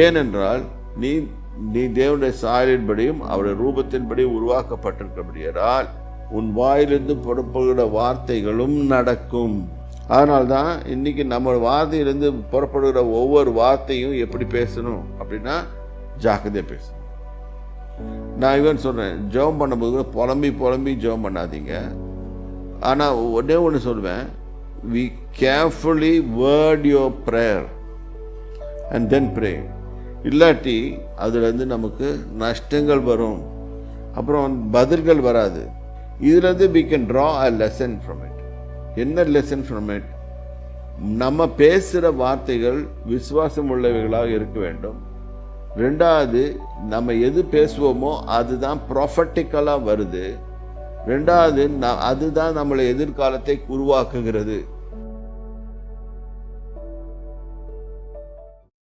ஏனென்றால் நீ நீ தேவனுடைய சாயலின்படியும் அவருடைய ரூபத்தின்படி உருவாக்கப்பட்டிருக்கிறபடியால் உன் வாயிலிருந்து புறப்படுகிற வார்த்தைகளும் நடக்கும். அதனால்தான் இன்னைக்கு நம்ம வார்த்தையிலிருந்து புறப்படுகிற ஒவ்வொரு வார்த்தையும் எப்படி பேசணும் அப்படின்னா ஜாக்கிரதையாக பேசணும். நான் இவன் சொல்கிறேன் ஜெபம் பண்ணும்போது கூட புலம்பி புலம்பி ஜெபம் பண்ணாதீங்க. ஆனால் ஒன்றே ஒன்று சொல்லுவேன் we carefully word your prayer and then pray இல்லாட்டி அதுலேருந்து நமக்கு நஷ்டங்கள் வரும். அப்புறம் பதில்கள் வராது. இதுலேருந்து we can draw a lesson from it என்ன லெசன் ஃப்ரம் இட் நம்ம பேசுகிற வார்த்தைகள் விசுவாசம் உள்ளவைகளாக இருக்க வேண்டும். ரெண்டாவது நம்ம எது பேசுவோமோ அதுதான் ப்ராஃபட்டிக்கலாக வருது. ரெண்டாவது ந- அதுதான் நம்மளை எதிர்காலத்தை உருவாக்குகிறது.